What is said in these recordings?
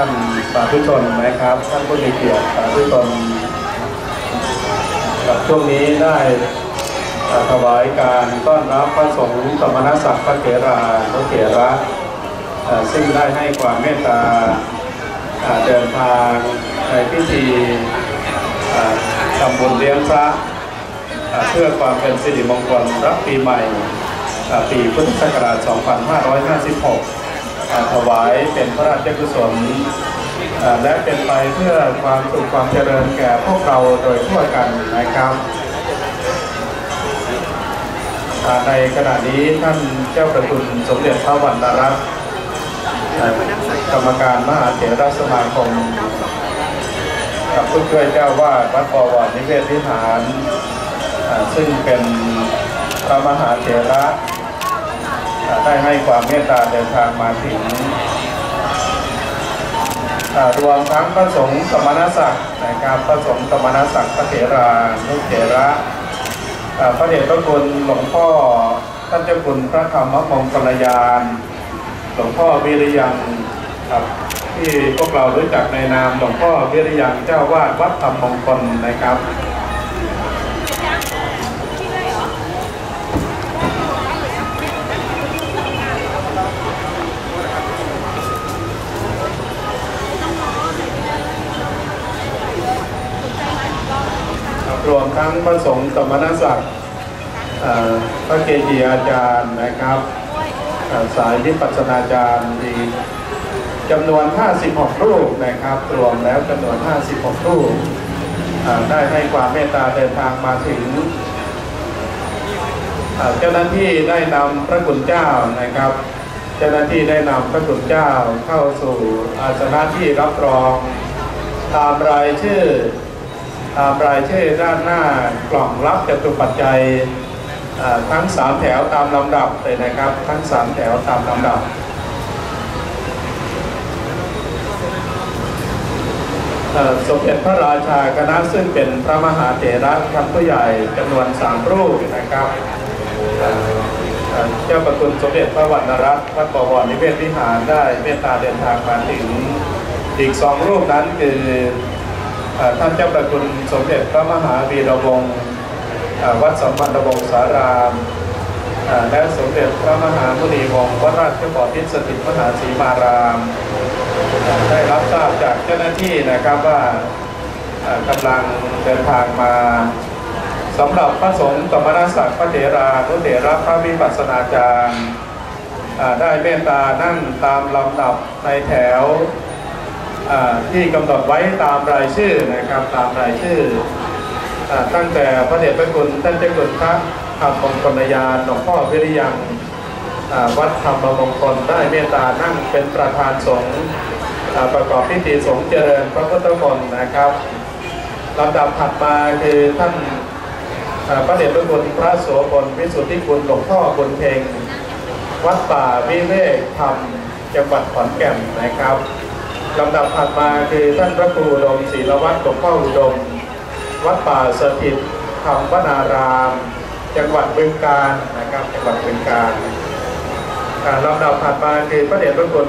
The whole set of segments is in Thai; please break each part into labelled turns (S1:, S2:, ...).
S1: านสาธุชนนะครับ ท่านผู้มีเกียรติสาธุชนกับช่วงนี้ได้ถวายการต้อนรับพระสงฆ์สมณศักดิ์พระเถรานุเถระซึ่งได้ให้ความเมตตาเดินทางในพิธีทำบุญเลี้ยงพระเพื่อความเป็นสิริมงคลรับปีใหม่ปีพุทธศักราช 2556 ถวายเป็นพระราชกุศลและเป็นไปเพื่อความสุขความเจริญแก่พวกเราโดยทั่วกันนะครับในขณะนี้ท่านเจ้าประคุณสมเด็จพระวรรณรัตน์กรรมการมหาเถรสมาคม กับผู้ช่วยเจ้าวาดวัดปวรนิเวศวิหาร ซึ่งเป็นพระมหาเถระ ได้ให้ความเมตตาเดินทางมาถึงรวมทั้งพระสงฆ์สมณศักดิ์นะครับพระสงฆ์สมณศักดิ์พระเถรานุเถระพระเดชพระคุณหลวงพ่อท่านเจ้าคุณพระธรรมมงคลยาน หลวงพ่อวิริยังครับที่พวกเรารู้จักในนามหลวงพ่อวิริยังเจ้าวาดวัดธรรมมงคลนะครับ รวมทั้งพระสงฆ์สมณศักดิ์พระเกจิอาจารย์นะครับสายวิปัสนาจารย์มีจำนวน 56 รูปนะครับ รวมแล้วจำนวน 56 รูปได้ให้ความเมตตาเดินทางมาถึงเจ้าหน้าที่ได้นำพระคุณเจ้านะครับ เจ้าหน้าที่ได้นำพระคุณเจ้าเข้าสู่อาสนะที่รับรอง ตามรายชื่อ รายชื่อด้านหน้ากล่องรับจตุปัจจัยทั้งสามแถวตามลำดับเลยนะครับ ทั้งสามแถวตามลำดับสมเด็จพระราชาคณะซึ่งเป็นพระมหาเถระชั้นผู้ใหญ่จำนวนสามรูปนะครับเจ้าประคุณสมเด็จพระวรรณรัตน์วัดปวรนิเวศวิหารได้เมตตาเดินทางมาถึงอีกสองรูปนั้นคือ ท่านเจ้าประคุณสมเด็จพระมหาวีระวงศ์วัดสมพันธวงศารามและสมเด็จพระมหามุนีวงศ์วัดราชบพิตรสถิตมหาศรีมาราม ได้รับทราบจากเจ้าหน้าที่นะครับว่ากำลังเดินทางมาสำหรับพระสงฆ์สมณศักดิ์พระเถรานุเถระพระวิปัสสนาจารย์ได้เมตตานั่งตามลำดับในแถว ที่กำหนดไว้ตามรายชื่อนะครับตามรายชื่อตั้งแต่พระเดชพระคุณท่านเจ้าคุณพระธรรมมงคลยานหลวงพ่อวิริยังวัดธรรมมงคลได้เมตตานั่งเป็นประธานสงฆ์ประกอบพิธีสงฆ์เจริญพระพุทธมนต์นะครับลำดับถัดมาคือท่านพระเดชพระคุณพระโสพลวิสุทธิคุณหลวงพ่อบุญเพ็งวัดป่าวิเวกธรรมจังหวัดขอนแก่นนะครับ ลำดับถัดมาคือท่านพระครูดมศรีลวัฒน์หลวงพ่ออุดม วัดป่าสถิตธรรมวนาราม จังหวัดบึงกาฬนะครับจังหวัดบึงกาฬลำดับถัดมาคือพระเดชพระคุณ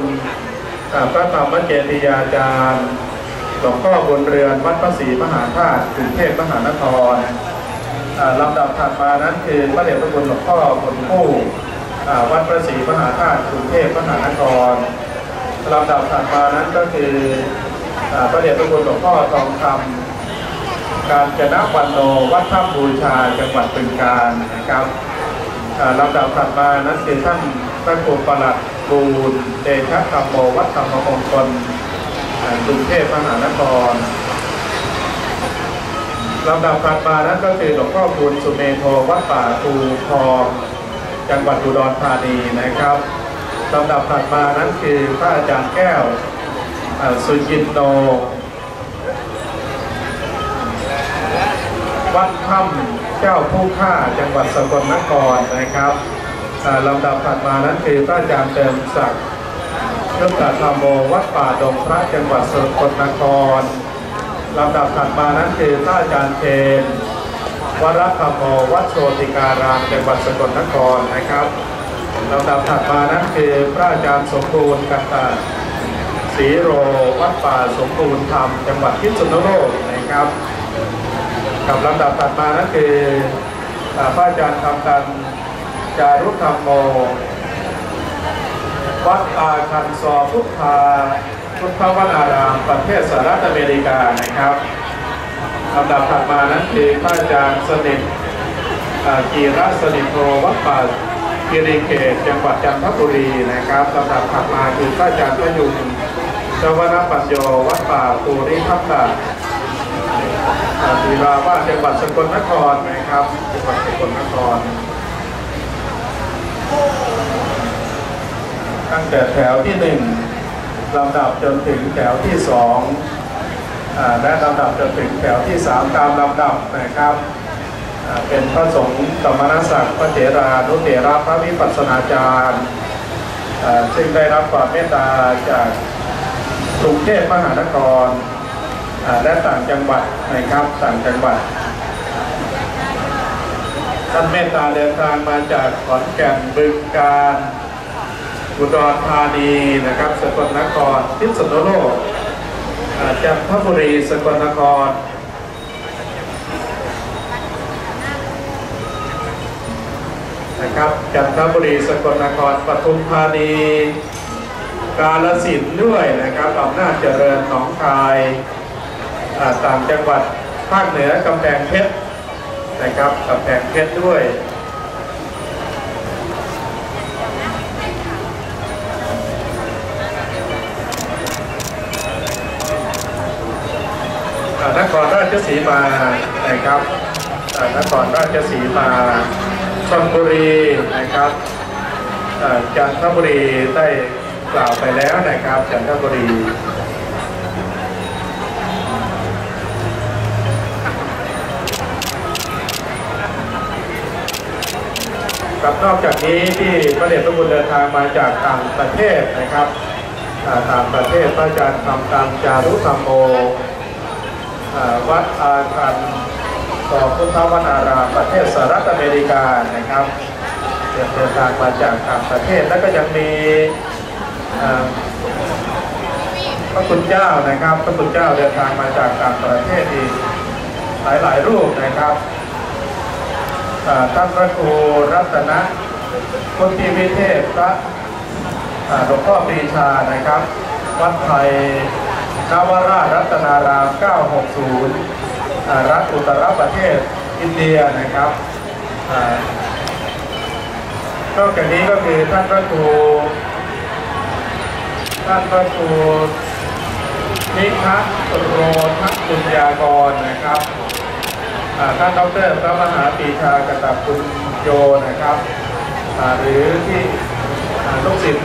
S1: พระธรรมเจติยาจารย์หลวงพ่อบุญเรือนวัดพระศรีมหาธาตุกรุงเทพมหานครลำดับถัดมานั้นคือพระเดชพระคุณหลวงพ่อบุญผู้วัดพระศรีมหาธาตุกรุงเทพมหานคร ลำดับถัดมานั้นก็คือพระเดชพระคุณหลวงพ่อทองคำการจนะวันโนวัดถ้ำบูชาจังหวัดบึงกาฬนะครับลำดับถัดมานั้นคือท่านพระครูประหลัดบูรเดชธรรมโมวัดธรรมมงคลกรุงเทพมหานครลำดับถัดมานั้นก็คือหลวงพ่อบุญสุเมโทวัดป่าภูทองจังหวัดอุดรธานีนะครับ ลำดับถัดมานั้นคือพระอาจารย์แก้วสุจินโนวัดถ้ำเจ้าผู้ฆ่าจังหวัดสกลนครนะครับลำดับถัดมานั้นคือพระอาจารย์เติมศักดิ์ยุทธธรรมโมวัดป่าดงพระจังหวัดสกลนครลำดับถัดมานั้นคือพระอาจารย์เทนวรธรรมโมวัดโชติการามจังหวัดสกลนครนะครับ ลำดับถัดมานั้นคือพระอาจารย์สมบูรณ์กันตาศรีศรีโรวัดป่าสมบูรณ์ธรรมจังหวัดพิษณุโลกนะครับ กับลำดับถัดมานั่นคือพระอาจารย์ทำการจารุธรรมโม วัดอาคันซอพุทธาพุทธวนาราม ประเทศสหรัฐอเมริกานะครับลำดับถัดมานั้นคือพระอาจารย์สนิทกีระสนิทโทวัดป่า กิริเกตจังหวัดจันทบุรีนะครับลำดับถัดมาคือพระอาจารย์พยุงเจาวนาปัญโยวัดป่าปูริทัพตาศิลาว่าจังหวัดสกลนครนะครับจังหวัดสกลนคร ตั้งแต่แถวที่หนึ่งลำดับจนถึงแถวที่สองและลำดับจนถึงแถวที่สามตามลำดับนะครับ เป็นพระสงฆ์สมณศักดิ์พระเถรานุเถระพระวิปัสสนาจารย์ซึ่งได้รับความเมตตาจากกรุงเทพมหานครและต่างจังหวัดนะครับต่างจังหวัดท่านเมตตาเดินทางมาจากขอนแก่นบึงการอุดรธานีนะครับสกลนครพิษณุโลกอ่าจันทบุรีสกลนคร นะครับจันทบุรีสกลนครปทุมธานีกาลสินด้วยนะครับอำนาจเจริญหนองคายต่างจังหวัดภาคเหนือกำแพงเพชรนะครับกำแพงเพชรด้วยนครราชสีมานะครับนครราชสีมา ชลบุรีนะครับอาจันทบุรีได้กล่าวไปแล้วนะครับจันทบุรีครับนอกจากนี้ที่พระเดชพระคุณเดินทางมาจากต่างประเทศนะครับต่างประเทศพระอาจารย์ทำตามจารุธรรมโมวัดอาคัน ต่อพุทธวนารามประเทศสหรัฐอเมริกานะครับเดินทางมาจากต่างประเทศแล้วก็ยังมีอ่าพระคุณเจ้านะครับ พระคุณเจ้าเดินทางมาจากต่างประเทศอีกหลายหลายรูปนะครับท่านพระครูรัตนะพุทธิวิเทศพระอ่าหลวงพ่อปรีชานะครับ วัดไทยนวราชรัตนาราม 960 รัฐอุตรประเทศอินเดียนะครับนอกจากนี้ก็คือท่านพระครูท่านพระครูนิคะโรทักุญญากรนะครับอ่าท่านดรพระมหาปรีชากตับคุณโยนะครับหรือที่ลูกศิษย์